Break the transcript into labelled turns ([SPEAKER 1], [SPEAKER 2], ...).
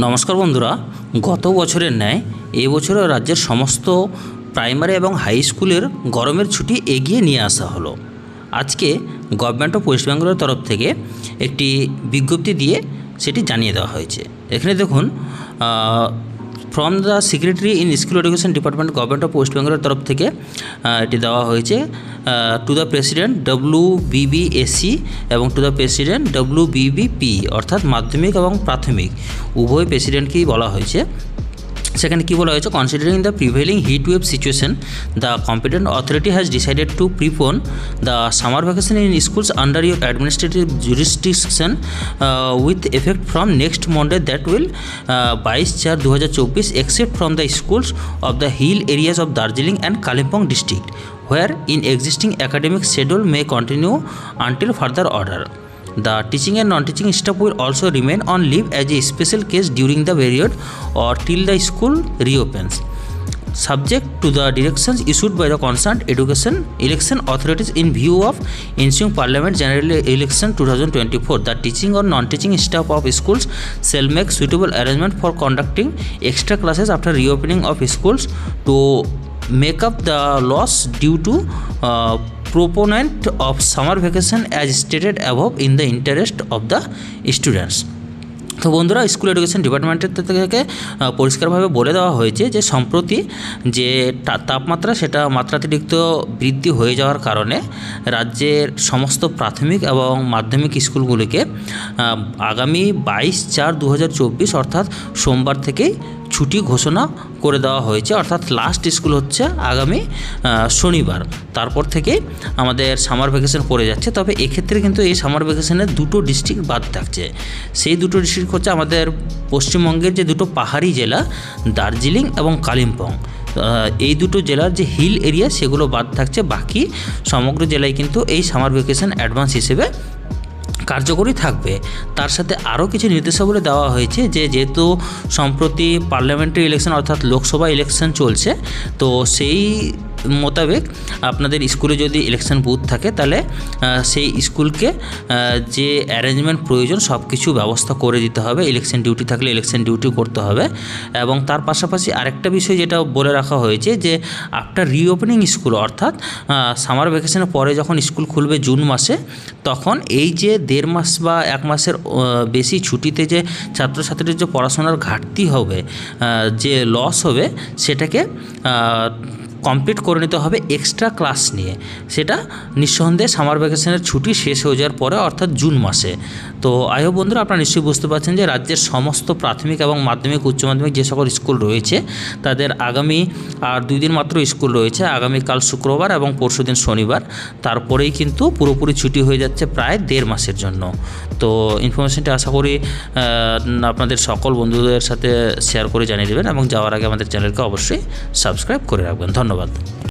[SPEAKER 1] নমস্কার বন্ধুরা, গত বছরের ন্যায় এবছরও রাজ্যের সমস্ত প্রাইমারি এবং হাই স্কুলের গরমের ছুটি এগিয়ে নিয়ে আসা হলো। আজকে গভর্নমেন্ট অফ ওয়েস্ট বেঙ্গলের তরফ থেকে একটি বিজ্ঞপ্তি দিয়ে সেটি জানিয়ে দেওয়া হয়েছে। এখানে দেখুন from the secretary in school education department government of west বেঙ্গলের তরফ থেকে এটি দেওয়া হয়েছে to the president W BBSC এবং to the president W BBP অর্থাৎ মাধ্যমিক এবং প্রাথমিক। উভয় প্রেসিডেন্টকেই বলা হয়েছে। সেখানে কি বলা হয়েছে considering the prevailing heat wave situation the competent authority has decided to prepone the summer vacation in schools under your administrative jurisdiction with effect from next Monday that will বাইশ চার দু হাজার চব্বিশ except from the schools of the hill areas of Darjeeling and Kalimpong district where in existing academic schedule may continue until further order. The teaching and non-teaching staff will also remain on leave as a special case during the period or till the school reopens. Subject to the directions issued by the concerned education election authorities in view of ensuing Parliament General Election 2024, the teaching or non-teaching staff of schools shall make suitable arrangement for conducting extra classes after reopening of schools to make up the loss due to uh, proponent of summer vacation as stated above in the interest of the students. তো বন্ধুরা school education ডিপার্টমেন্টের থেকে পরিষ্কারভাবে বলে দেওয়া হয়েছে যে সম্প্রতি যে তাপমাত্রা সেটা মাত্রাতিরিক্ত বৃদ্ধি হয়ে যাওয়ার কারণে রাজ্যের সমস্ত প্রাথমিক এবং মাধ্যমিক স্কুলগুলিকে আগামী বাইশ চার দু অর্থাৎ সোমবার থেকেই ছুটি ঘোষণা করে দেওয়া হয়েছে, অর্থাৎ লাস্ট স্কুল হচ্ছে আগামী শনিবার। তারপর থেকে আমাদের সামার ভ্যাকেশন পড়ে যাচ্ছে, তবে এক্ষেত্রে কিন্তু এই সামার ভ্যাকেশনের দুটো ডিস্ট্রিক্ট বাদ থাকছে। সেই দুটো ডিস্ট্রিক্ট হচ্ছে আমাদের পশ্চিমবঙ্গের যে দুটো পাহাড়ি জেলা, দার্জিলিং এবং কালিম্পং। এই দুটো জেলার যে হিল এরিয়া সেগুলো বাদ থাকছে, বাকি সমগ্র জেলায় কিন্তু এই সামার ভ্যাকেশন অ্যাডভান্স হিসেবে কার্যকরী থাকবে, তার সাথে আরও কিছু নির্দেশাবলী দেওয়া হয়েছে যে যেহেতু সম্প্রতি পার্লামেন্টারি ইলেকশন অর্থাৎ লোকসভা ইলেকশন চলছে, তো সেই মোতাবেক আপনাদের স্কুলে যদি ইলেকশন বুথ থাকে, তাহলে সেই স্কুলকে যে অ্যারেঞ্জমেন্ট প্রয়োজন সব কিছু ব্যবস্থা করে দিতে হবে। ইলেকশন ডিউটি থাকলে ইলেকশন ডিউটি করতে হবে। এবং তার পাশাপাশি আরেকটা বিষয় যেটা বলে রাখা হয়েছে যে আফটার রিওপেনিং স্কুল অর্থাৎ সামার ভ্যাকেশনের পরে যখন স্কুল খুলবে জুন মাসে, তখন এই যে দেড় মাস বা এক মাসের বেশি ছুটিতে যে ছাত্রছাত্রীদের যে পড়াশোনার ঘাটতি হবে যে লস হবে, সেটাকে কমপ্লিট করে নিতে হবে এক্সট্রা ক্লাস নিয়ে। সেটা নিঃসন্দেহে সামার ভ্যাকেশনের ছুটি শেষ হয়ে যাওয়ার পরে, অর্থাৎ জুন মাসে। তো আয়ো বন্ধুরা আপনারা নিশ্চয়ই বুঝতে পারছেন যে রাজ্যের সমস্ত প্রাথমিক এবং মাধ্যমিক, উচ্চ মাধ্যমিক যে সকল স্কুল রয়েছে, তাদের আগামী আর দুই দিন মাত্র স্কুল রয়েছে। আগামীকাল শুক্রবার এবং পরশুদিন শনিবার। তারপরেই কিন্তু পুরোপুরি ছুটি হয়ে যাচ্ছে প্রায় দেড় মাসের জন্য। তো ইনফরমেশনটা আশা করি আপনাদের সকল বন্ধুদের সাথে শেয়ার করে জানিয়ে দেবেন এবং যাওয়ার আগে আমাদের চ্যানেলকে অবশ্যই সাবস্ক্রাইব করে রাখবেন। ধন্যবাদ।